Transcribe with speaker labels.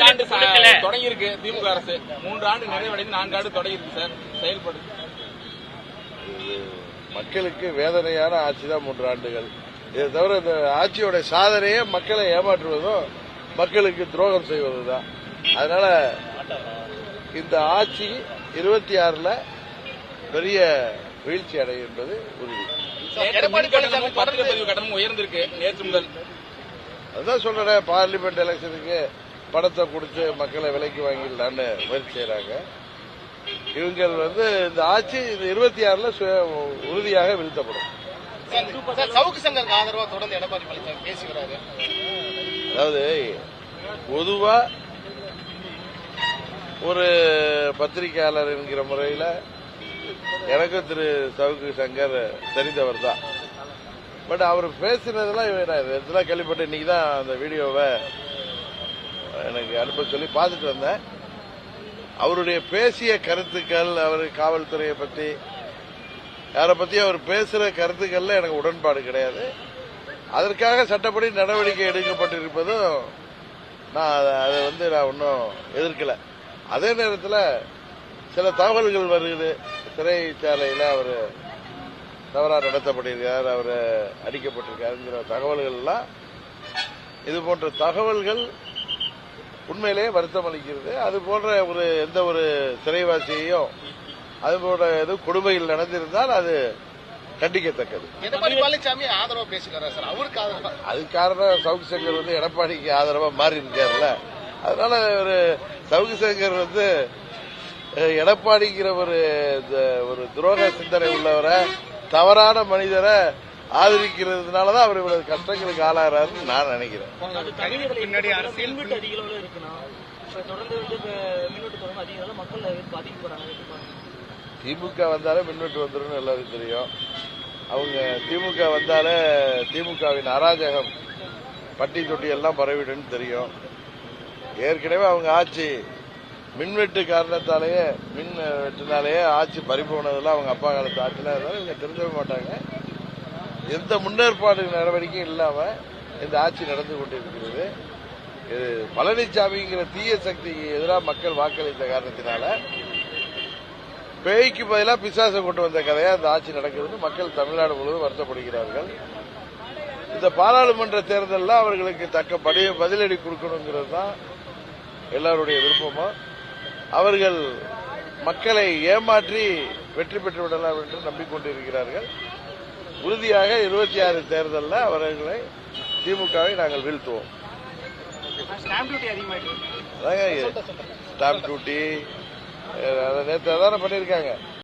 Speaker 1: நான்கு ஆண்டு. தொடங்கி இருக்கு திமுக அரசு. மூன்று ஆண்டு நிறைவடைந்து நான்கு ஆண்டு தொடங்கி இருக்கு சார். செயல்படு.
Speaker 2: இது மக்களுக்கு வேதனையான ஆட்சி தான் மூன்று ஆண்டுகள். இதை தவிர இந்த ஆட்சியோட சாதனையே மக்களை ஏமாற்றுவதும் மக்களுக்கு துரோகம் செய்வதும் தான் அதனால இந்த ஆட்சி இருபத்தி ஆறுல பெரிய வீழ்ச்சி அடையும் என்பது உறுதி.
Speaker 1: பத்திரப்பதிவு கட்டணம் உயர்ந்திருக்கு. நேற்று முதல்.
Speaker 2: அதுதான் சொல்றேன் பார்லிமெண்ட் எலெக்ஷனுக்கு பணத்தை கொடுத்து மக்களை விலைக்கு வாங்கிடலான்னு முயற்சி செய்றாங்க. இவங்கள் வந்து இந்த ஆட்சி இந்த இருபத்தி ஆறுல உறுதியாக வீழ்த்தப்படும். அதாவது பொதுவா ஒரு பத்திரிகையாளர் என்கிற முறையில் எனக்கும் திரு சவுக்கு சங்கர் தெரிந்தவர் தான். பட் அவர் பேசினதெல்லாம் இதெல்லாம் கேள்விப்பட்டு இன்னைக்கு தான் அந்த வீடியோவை எனக்கு அனுப்ப சொல்லி பார்த்துட்டு வந்தேன். அவருடைய பேசிய கருத்துக்கள் அவர் காவல்துறையை பற்றி யாரை பற்றி அவர் பேசுகிற கருத்துக்கள்ல எனக்கு உடன்பாடு கிடையாது. அதற்காக சட்டப்படி நடவடிக்கை எடுக்கப்பட்டிருப்பதும் நான் அதை- அதை வந்து நான் ஒன்றும் எதிர்க்கல. அதே நேரத்தில் சில தகவல்கள் வருது. சிறைச்சாலையில் அவர் தவறாக நடத்தப்பட்டிருக்கார் அவர் அடிக்கப்பட்டிருக்காருங்கிற தகவல்கள்லாம். இது போன்ற தகவல்கள் உண்மையிலேயே வருத்தம் அளிக்கிறது. அது போன்ற ஒரு எந்த ஒரு சிறைவாசியையும் அது போன்ற எது கொடுமையில் நடந்திருந்தால் அது கண்டிக்கத்தக்கது.
Speaker 3: பழனிசாமி ஆதரவா பேசிக்கிறாரு சார்? அவருக்கு ஆதரவா?
Speaker 2: அது காரணம் சவுக்கு சங்கர் வந்து எடப்பாடிக்கு ஆதரவா மாறி இருக்காருல்ல அதனால ஒரு சவுக்கு சங்கர் வந்து எடப்பாடிங்கிற ஒரு ஒரு துரோக சிந்தனை உள்ளவரை தவறான மனிதரை ஆதரிக்கிறதுனாலதான் அவர் இவ்வளவு கஷ்டங்களுக்கு ஆளாகிறாருன்னு நான் நினைக்கிறேன். திமுக வந்தாலே மின்வெட்டு வந்துடும் எல்லாருக்கும் தெரியும். அவங்க திமுக வந்தாலே திமுகவின் அராஜகம் பட்டி தொட்டி எல்லாம் பரவிடுன்னு தெரியும். ஏற்கனவே அவங்க ஆட்சி மின்வெட்டு காரணத்தாலேயே மின் வெட்டினாலேயே ஆட்சி பறிபோனதெல்லாம் அவங்க அப்பா காலத்து ஆட்சியில் அதனால இவங்க தெரிஞ்சிட மாட்டாங்க. எந்த முன்னேற்பாடு நடவடிக்கையும் இல்லாம இந்த ஆட்சி நடந்து கொண்டிருக்கிறது. இது பழனிசாமிங்கிற தீய சக்திக்கு எதிராக மக்கள் வாக்களித்த காரணத்தினால பேய்க்கு பதிலாக பிசாசை கொண்டு வந்த கதையா இந்த ஆட்சி நடக்குதுன்னு மக்கள் தமிழ்நாடு முழுவதும் வருத்தப்படுகிறார்கள். இந்த பாராளுமன்ற தேர்தலில் அவர்களுக்கு தக்க படிய பதிலடி கொடுக்கணுங்கிறது தான் எல்லாருடைய விருப்பமும் அவர்கள் மக்களை ஏமாற்றி வெற்றி பெற்று விடலாம் என்று நம்பிக்கொண்டிருக்கிறார்கள். உறுதியாக இருபத்தி ஆறு தேர்தலில் அவர்களை திமுகவை நாங்கள் வீழ்த்துவோம். ஸ்டாம்ப் டியூட்டி நேற்று அதான பண்ணியிருக்காங்க.